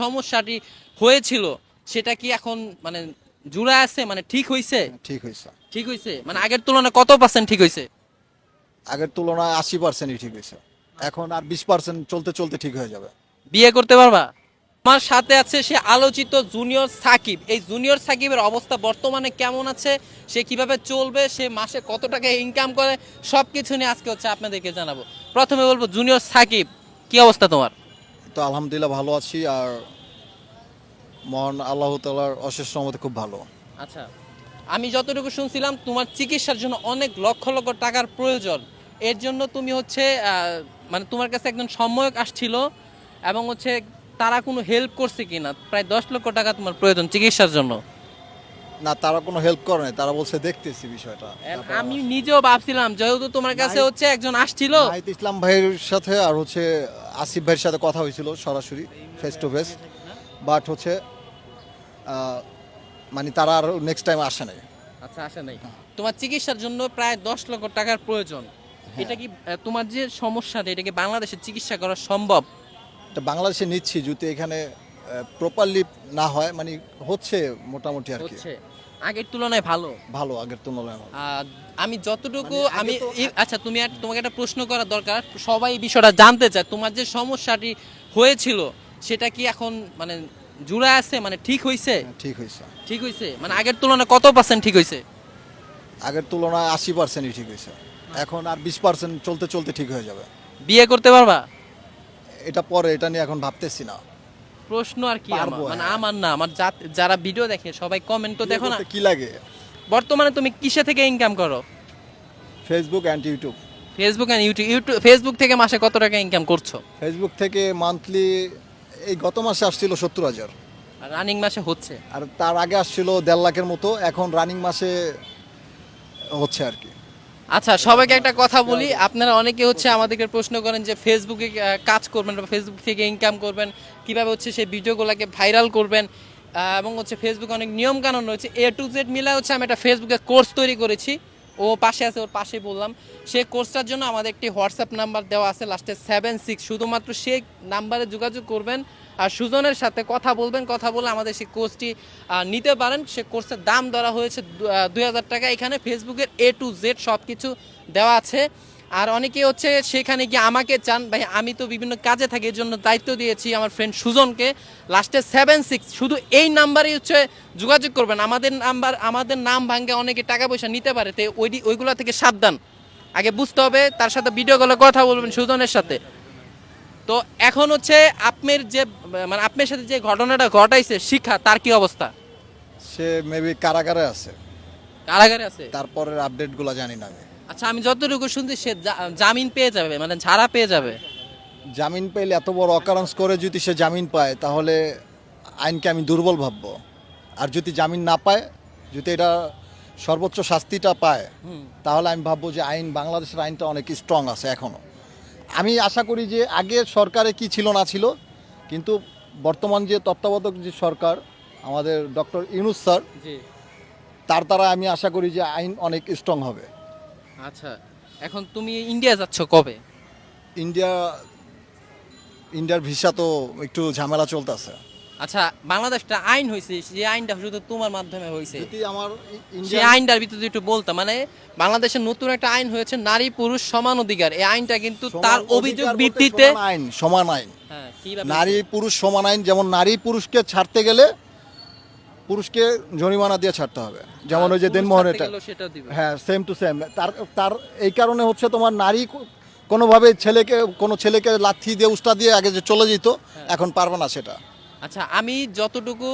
সমস্যাটি হয়েছিল সেটা কি এখন মানে জুড়ে আছে মানে ঠিক হইছে? ঠিক হয়েছে ঠিক হইছে? মানে আগের তুলনায় কত পার্সেন্ট ঠিক হইছে? আগের তুলনায় আশি পার্সেন্টই ঠিক হয়েছে এখন আর বিশ পার্সেন্ট চলতে চলতে ঠিক হয়ে যাবে। বিয়ে করতে পারবা? আমার সাথে আছে সে আলোচিত জুনিয়র সাকিব। এই জুনিয়র সাকিবের অবস্থা বর্তমানে কেমন আছে? সে কীভাবে চলবে? সে মাসে কত টাকা ইনকাম করে? সব কিছু নিয়ে আজকে হচ্ছে আপনাদেরকে জানাব। প্রথমে বলব জুনিয়র সাকিব কি অবস্থা তোমার? তো আলহামদুলিল্লাহ ভালো আছি আর মহান আল্লাহ তালার অশেষ সময় খুব ভালো। আচ্ছা আমি যতটুকু শুনছিলাম, তোমার চিকিৎসার জন্য অনেক লক্ষ লক্ষ টাকার প্রয়োজন। এর জন্য তুমি হচ্ছে মানে তোমার কাছে একজন সময়ক আসছিল এবং হচ্ছে তারা কোনো হেল্প করছে কিনা? প্রায় দশ লক্ষ টাকা তোমার প্রয়োজন চিকিৎসার জন্য। না তারা কোনো হেল্প করে নাই তারা বলছে দেখতেছি বিষয়টা। আমি নিজেও ভাবছিলাম যেহেতু তোমার কাছে হচ্ছে একজন আসছিল। নাহিদ ইসলাম ভাইয়ের সাথে আর হচ্ছে আসিফ ভাইয়ের সাথে কথা হয়েছিল সরাসরি ফেস টু ফেস বাট হচ্ছে মানে তারা আর নেক্সট টাইম আসে নাই। আচ্ছা আসে নাই। তোমার চিকিৎসার জন্য প্রায় দশ লক্ষ টাকার প্রয়োজন। হ্যাঁ। এটা কি তোমার যে সমস্যাটা এটা কি বাংলাদেশে চিকিৎসা করা সম্ভব? বাংলাদেশে নিচ্ছি যদি এখানে প্রপারলি না হয় মানে হচ্ছে মোটামুটি আর কি। হচ্ছে। আগের তুলনায় ভালো? ভালো আগের তুলনায় ভালো। আহ, আমি যতটুকু মানে আমি এই- আচ্ছা তুমি এক- তোমাকে একটা প্রশ্ন করা দরকার। সবাই এই বিষয়টা জানতে চায়। তোমার যে সমস্যাটি হয়েছিল সেটা কি এখন মানে জুড়ে আছে? মানে ঠিক হইছে? হ্যাঁ, ঠিক হয়েছে ঠিক হইছে? মানে আগের তুলনায় কত পার্সেন্ট ঠিক হইছে? আগের তুলনায় আশি পার্সেন্টই ঠিক হয়েছে এখন আর বিশ পার্সেন্ট চলতে চলতে ঠিক হয়ে যাবে। বিয়ে করতে পারবা? এটা পরে এটা নিয়ে এখন ভাবতেছি না। প্রশ্ন আর কি আমার? মানে হ্যাঁ। আমার না আমার যারা ভিডিও দেখে সবাই কমেন্ট তো দেখো না। কি লাগে? বর্তমানে তুমি কিসে থেকে ইনকাম করো? Facebook and YouTube Facebook and YouTube YouTube Facebook থেকে মাসে কত টাকা ইনকাম করছ? ফেসবুক থেকে মান্থলি এই গত মাসে আসছিল সত্তর হাজার। আর রানিং মাসে হচ্ছে? আর তার আগে আসছিল দেড় লাখের মতো এখন রানিং মাসে হচ্ছে আর কি। আচ্ছা সবাইকে একটা কথা বলি। আপনারা অনেকে হচ্ছে আমাদেরকে প্রশ্ন করেন যে ফেসবুকে কাজ করবেন বা ফেসবুক থেকে ইনকাম করবেন, কীভাবে হচ্ছে সেই ভিডিওগুলোকে ভাইরাল করবেন এবং হচ্ছে ফেসবুকে অনেক নিয়ম কানুন রয়েছে। এ টু জেড মিলা হচ্ছে আমি একটা ফেসবুকে কোর্স তৈরি করেছি। ও পাশে আছে, ওর পাশে বললাম। সেই কোর্সটার জন্য আমাদের একটি হোয়াটসঅ্যাপ নাম্বার দেওয়া আছে লাস্টে সেভেন সিক্স শুধুমাত্র সেই নাম্বারে যোগাযোগ করবেন সুজনের সাথে কথা বলবেন, কথা বলে আমাদের সেই কোর্সটি নিতে পারেন। সে কোর্সের দাম ধরা হয়েছে দুই হাজার টাকা। এখানে ফেসবুকের এ টু জেড সব কিছু দেওয়া আছে। আর অনেকে হচ্ছে সেখানে গিয়ে আমাকে চান, ভাই, আমি তো বিভিন্ন কাজে থাকি এর জন্য দায়িত্ব দিয়েছি আমার ফ্রেন্ড সুজনকে। লাস্টে সেভেন সিক্স শুধু এই নাম্বারই হচ্ছে যোগাযোগ করবেন। আমাদের নাম্বার, আমাদের নাম ভাঙ্গে অনেকে টাকা পয়সা নিতে পারে, তো ওই, ওইগুলো থেকে সাবধান। আগে বুঝতে হবে, তার সাথে ভিডিও কলে কথা বলবেন সুজনের সাথে। তো এখন হচ্ছে আপনার যে মানে আপনার সাথে যে ঘটনাটা ঘটাইছে শিক্ষা তার কি অবস্থা? সে মেবি কারাগারে আছে। কারাগারে আছে? তারপরের আপডেটগুলো জানি না আমি। আচ্ছা আমি যতটুকু শুনছি সে জা- জামিন পেয়ে যাবে মানে ছাড়া পেয়ে যাবে। জামিন পেলে এত বড় অকারেন্স করে যদি সে জামিন পায় তাহলে আইনকে আমি দুর্বল ভাববো। আর যদি জামিন না পায় যদি এটা সর্বোচ্চ শাস্তিটা পায় হুম। তাহলে আমি ভাববো যে আইন বাংলাদেশের আইনটা অনেক স্ট্রং আছে এখনও আমি আশা করি যে আগে সরকারে কি ছিল না ছিল কিন্তু বর্তমান যে তত্ত্বাবধায়ক যে সরকার আমাদের ডক্টর ইউনুস স্যার তার দ্বারা আমি আশা করি যে আইন অনেক স্ট্রং হবে। আচ্ছা এখন তুমি ইন্ডিয়া যাচ্ছ কবে? ইন্ডিয়া ইন্ডিয়ার ভিসা তো একটু ঝামেলা চলতেছে। আচ্ছা বাংলাদেশটা আইন হয়েছে যে আইনটা শুধু তোমার মাধ্যমে হয়েছে আমার সেই আইনটার ভিতরে একটু বলতাম মানে বাংলাদেশের নতুন একটা আইন হয়েছে নারী পুরুষ সমান অধিকার। এই আইনটা কিন্তু তার অভিযোগ ভিত্তিতে আইন সমান আইন। হ্যাঁ নারী পুরুষ সমান আইন যেমন নারী পুরুষকে ছাড়তে গেলে পুরুষকে জরিমানা দিয়ে ছাড়তে হবে। যেমন ওই যে দেনমোহন এটা হ্যাঁ সেম টু সেম তার তার এই কারণে হচ্ছে তোমার নারী কোনোভাবে ছেলেকে কোনো ছেলেকে লাথি দিয়ে উস্তা দিয়ে আগে যে চলে যেত হ্যাঁ। এখন পারবে না সেটা। আচ্ছা আমি যতটুকু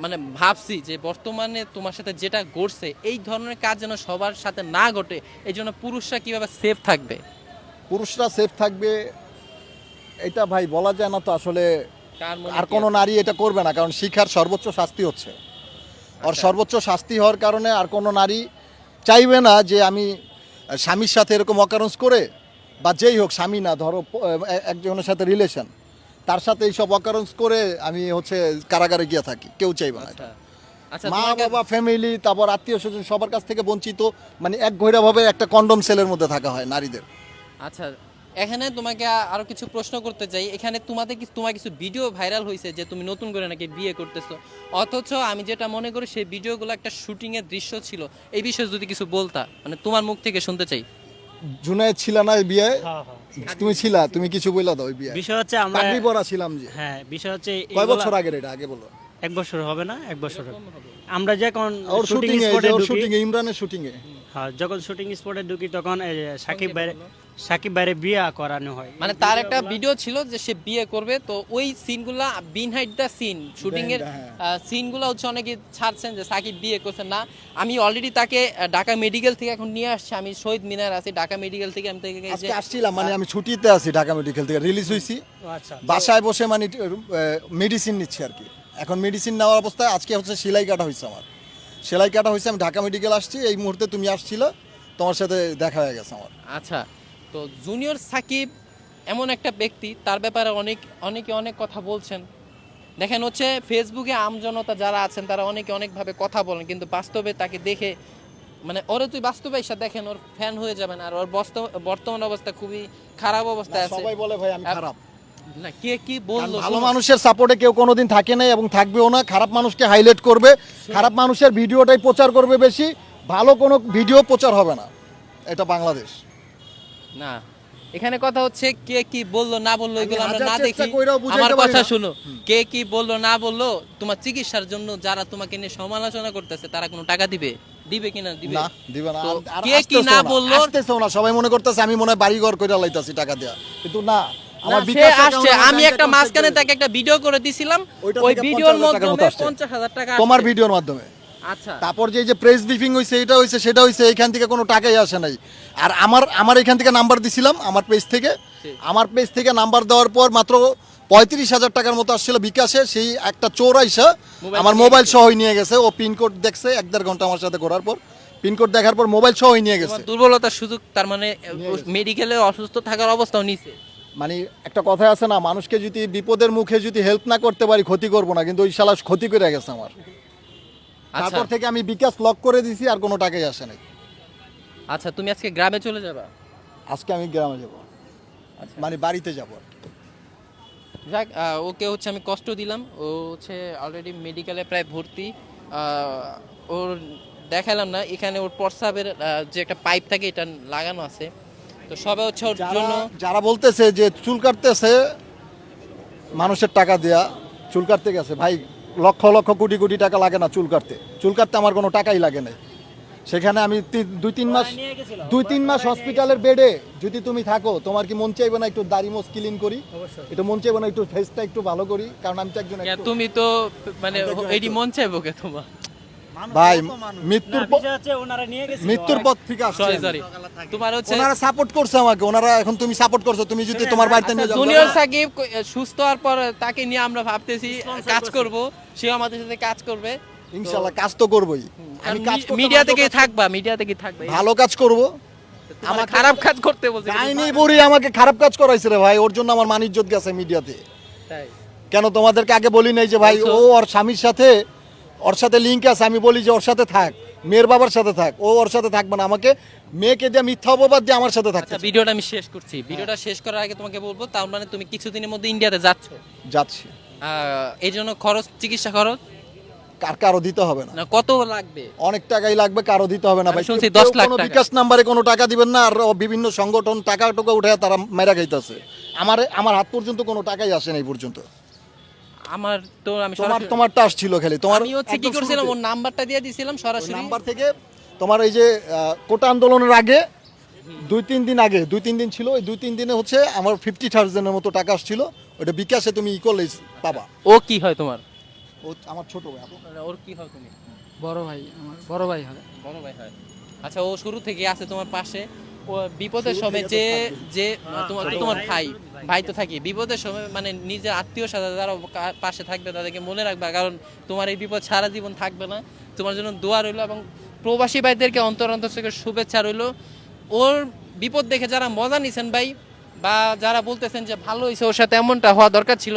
মানে ভাবছি যে বর্তমানে তোমার সাথে যেটা ঘটছে এই ধরনের কাজ যেন সবার সাথে না ঘটে এই জন্য পুরুষরা কীভাবে সেফ থাকবে? পুরুষরা সেফ থাকবে এটা ভাই বলা যায় না তো আসলে আর কোনো নারী এটা করবে না কারণ শিক্ষার সর্বোচ্চ শাস্তি হচ্ছে। ওর আচ্ছা। সর্বোচ্চ শাস্তি হওয়ার কারণে আর কোনো নারী চাইবে না যে আমি স্বামীর সাথে এরকম অকারেন্স করে বা যেই হোক স্বামী না ধরো একজনের সাথে রিলেশন তার সাথে এইসব অকারেন্স করে আমি হচ্ছে কারাগারে গিয়ে থাকি। কেউ চাইবে না এটা। আচ্ছা। আচ্ছা মা বাবা ফ্যামিলি তারপর আত্মীয় স্বজন সবার কাছ থেকে বঞ্চিত। মানে এক ঘৈরাভাবে একটা কন্ডম সেলের মধ্যে থাকা হয় নারীদের। আচ্ছা এখানে তোমাকে আরও কিছু প্রশ্ন করতে চাই। এখানে তোমাদের কি তোমার কিছু ভিডিও ভাইরাল হয়েছে যে তুমি নতুন করে নাকি বিয়ে করতেছো? অথচ আমি যেটা মনে করি সেই ভিডিওগুলো একটা শুটিং এর দৃশ্য ছিল। এই বিষয়ে যদি কিছু বলতা মানে তোমার মুখ থেকে শুনতে চাই। জুনায়েদ ছিল না এই বিয়ে? হ্যাঁ হ্যাঁ। তুমি ছিলা তুমি কিছু বইলা দাও ওই বিয়ে। বিষয় হচ্ছে আমরা পাগড়ি পরা ছিলাম যে। হ্যাঁ বিষয় হচ্ছে কয় বছর আগের এটা? আগে বলো। এক বছর হবে না? এক বছর আমরা যখন শুটিং এ শুটিং এ ইমরানের শুটিং এ যখন শুটিং স্পটে ঢুকি তখন সাকিব বাইরে সাকিব বাইরে বিয়ে করানো হয়। মানে তার একটা ভিডিও ছিল যে সে বিয়ে করবে তো ওই সিনগুলা বিনহাইড দ্য সিন শুটিং এর হ্যাঁ। সিনগুলো হচ্ছে অনেকে ছাড়ছেন যে সাকিব বিয়ে করছে না। আমি অলরেডি তাকে ঢাকা মেডিকেল থেকে এখন নিয়ে আসছি। আমি শহীদ মিনার আছি ঢাকা মেডিকেল থেকে আমি তাকে আজকে আসছিলাম মানে আমি ছুটিতে আছি ঢাকা মেডিকেল থেকে রিলিজ হইছি। আচ্ছা। বাসায় বসে মানে মেডিসিন নিচ্ছি আর কি। এখন মেডিসিন নেওয়ার অবস্থায় আজকে হচ্ছে সেলাই কাটা হয়েছে আমার। সেলাই কাটা হয়েছে আমি ঢাকা মেডিকেল আসছি এই মুহূর্তে তুমি আসছিল তোমার সাথে দেখা হয়ে গেছে আমার। আচ্ছা তো জুনিয়র সাকিব এমন একটা ব্যক্তি তার ব্যাপারে অনেক অনেকে অনেক কথা বলছেন। দেখেন হচ্ছে ফেসবুকে আমজনতা যারা আছেন তারা অনেকে অনেকভাবে কথা বলেন কিন্তু বাস্তবে তাকে দেখে মানে ওরে তুই বাস্তবে এসে দেখেন ওর ফ্যান হয়ে যাবেন আর ওর বস্ত- বর্তমান অবস্থা খুবই খারাপ অবস্থায় আছে। সবাই বলে ভাই আমি খারাপ। না কে কি বলল ভালো মানুষের সাপোর্টে কেউ কোনোদিন থাকে নাই এবং থাকবেও না। খারাপ মানুষকে হাইলাইট করবে। খারাপ মানুষের ভিডিওটাই প্রচার করবে বেশি। ভালো কোনো ভিডিও প্রচার হবে না। এটা বাংলাদেশ। না এখানে কথা হচ্ছে কে কি বলল না বলল এগুলো আমরা না দেখি। আমার কথা শুনো কে কি বলল না বলল তোমার চিকিৎসার জন্য যারা তোমাকে নিয়ে সমালোচনা করতেছে তারা কোনো টাকা দিবে? দিবে কিনা দিবে? না দিবে না। কে কি না বলল? আসতেছেও না। সবাই মনে করতেছে আমি মনে হয় বাড়ি ঘর করে লাইতাছি টাকা দেয়া। কিন্তু না আমার সে বিকাশ আসছে। account, আমার আমি একটা মাঝখানে তাকে একটা ভিডিও করে দিছিলাম। ওই ভিডিওর 50,000 টাকার মতো মাধ্যমে পঞ্চাশ হাজার টাকা তোমার ভিডিওর মাধ্যমে। আচ্ছা। তারপর যে প্রেস ব্রিফিং হইছে এটা হইছে সেটা হইছে এইখান থেকে কোনো টাকাই আসে নাই। আর আমার আমার এখান থেকে নাম্বার দিছিলাম আমার পেজ থেকে। আমার পেজ থেকে নাম্বার দেওয়ার পর মাত্র পঁয়ত্রিশ হাজার টাকার মতো আসছিল বিকাশে। সেই একটা চোর আইসা আমার মোবাইল। সহই নিয়ে গেছে। ও পিনকোড দেখছে এক দেড় ঘণ্টা আমার সাথে ঘোরার পর। পিনকোড দেখার পর মোবাইল সহই নিয়ে গেছে। দুর্বলতার সুযোগ তার মানে মেডিকেলে অসুস্থ থাকার অবস্থাও নিছে। মানে একটা কথা আছে না মানুষকে যদি বিপদের মুখে যদি হেল্প না করতে পারি ক্ষতি করব না। কিন্তু ওই শালা ক্ষতি করে গেছে আমার। আচ্ছা। তারপর থেকে আমি বিকাশ লক করে দিছি আর কোনো টাকাই আসে নাই। আচ্ছা তুমি আজকে গ্রামে চলে যাবা? আজকে আমি গ্রামে যাব। আচ্ছা। মানে বাড়িতে যাব যাক ওকে হচ্ছে আমি কষ্ট দিলাম। ও হচ্ছে অলরেডি মেডিকেলে প্রায় ভর্তি। ওর দেখালাম না এখানে ওর প্রস্রাবের যে একটা পাইপ থাকে এটা লাগানো আছে। তো সবাই হচ্ছে ওর যারা জন্য যারা বলতেছে যে চুল কাটতেছে মানুষের টাকা দেয়া চুল কাটতে গেছে। ভাই লক্ষ লক্ষ কোটি কোটি টাকা লাগে না চুল কাটতে। চুল কাটতে আমার কোনো টাকাই লাগে না। সেখানে আমি দুই তিন মাস দুই তিন মাস হসপিটালের বেডে যদি তুমি থাকো তোমার কি মন চাইবে না একটু দাড়ি মোজ ক্লিন করি। একটু মন চাইবে না একটু ফেসটা একটু ভালো করি? কারণ আমি তো একজন তুমি তো মানে এটি মন চাইব কে তোমার? ভাই মৃত্যুর। মৃত্যুর পথ থেকে আসছে। সরি সরি তোমার হচ্ছে ওনারা সাপোর্ট করছে আমাকে ওনারা এখন তুমি সাপোর্ট করছ তুমি যদি তোমার বাড়িতে নিয়ে যাও। জুনিয়র সাকিব সুস্থ হওয়ার পর তাকে নিয়ে আমরা ভাবতেছি কাজ করব সেও আমাদের সাথে কাজ করবে। ইনশাল্লাহ কাজ তো করবোই। আমি কাজ মিডিয়া থেকে থাকবা মিডিয়া থেকে থাকবে। ভালো কাজ করব। আমার আমাকে- খারাপ কাজ করতে বলছে আইনি বুড়ি আমাকে খারাপ কাজ করাইছে রে ভাই ওর জন্য আমার মান ইজ্জত গেছে মিডিয়াতে। তাই। কেন তোমাদেরকে আগে বলি নাই যে ভাই ও ওর স্বামীর সাথে ওর সাথে লিঙ্ক আছে আমি বলি যে ওর সাথে থাক মেয়ের বাবার সাথে থাক ও ওর সাথে থাকবে না আমাকে মেয়েকে দিয়ে মিথ্যা অপবাদ দিয়ে আমার সাথে থাকতে আচ্ছা ভিডিওটা আমি শেষ করছি। ভিডিওটা শেষ করার আগে তোমাকে বলব তার মানে তুমি কিছুদিনের মধ্যে ইন্ডিয়াতে যাচ্ছ? যাচ্ছি। এই জন্য খরচ চিকিৎসা খরচ? কার কারও দিতে হবে না। না কত লাগবে? অনেক টাকাই লাগবে কারও দিতে হবে না ভাই। শুনছি কেউ 10 লাখ টাকা। বিকাশ নাম্বারে কোনো টাকা দিবেন না আর বিভিন্ন সংগঠন টাকা টুকা উঠে তারা মেরা খাইতেছে। আমার আমার হাত পর্যন্ত কোনো টাকাই আসে নাই পর্যন্ত। আমার তো আমি তোমার তোমারটা আসছিল খালি। তোমার আমি হচ্ছে কি করছিলাম। ওর নাম্বারটা দিয়ে দিছিলাম ওই সরাসরি। নাম্বার থেকে তোমার এই যে কোটা আন্দোলনের আগে দুই তিন দিন আগে দুই তিন দিন ছিল ওই দুই তিন দিনে হচ্ছে আমার ফিফটি থাউজেন্ডের মতো টাকা আসছিল। ওটা বিকাশে তুমি ই করলে পাবা। ও কি হয় তোমার? ও আমার ছোট ভাই ওর কি হয় তুমি? বড় ভাই আমার বড় ভাই হয়। বড় ভাই হয়। আচ্ছা ও শুরু থেকে আছে তোমার পাশে। বিপদের সময় যে যে তোমার ভাই, তোমার ভাই, ভাই তো থাকি। বিপদের সময় মানে নিজের আত্মীয় সাথে যারা পাশে থাকবে তাদেরকে মনে রাখবা কারণ তোমার এই বিপদ সারা জীবন থাকবে না। তোমার জন্য দোয়া রইল এবং প্রবাসী ভাইদেরকে অন্তর অন্তর থেকে শুভেচ্ছা রইল। ওর বিপদ দেখে যারা মজা নিছেন ভাই বা যারা বলতেছেন যে ভালো হয়েছে ওর সাথে এমনটা হওয়া দরকার ছিল।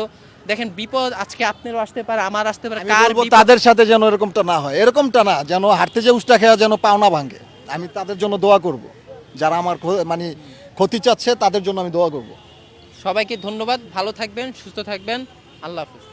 দেখেন বিপদ আজকে আপনারও আসতে পারে আমার আসতে পারে আমি কার বলব তাদের সাথে যেন এরকমটা না হয়। এরকমটা না যেন হাঁটতে যে উষ্টা খেয়া যেন পাওনা ভাঙে। আমি তাদের জন্য দোয়া করব। যারা আমার মানে ক্ষতি চাচ্ছে, তাদের জন্য আমি দোয়া করব। সবাইকে ধন্যবাদ, ভালো থাকবেন, সুস্থ থাকবেন, আল্লাহ হাফিজ।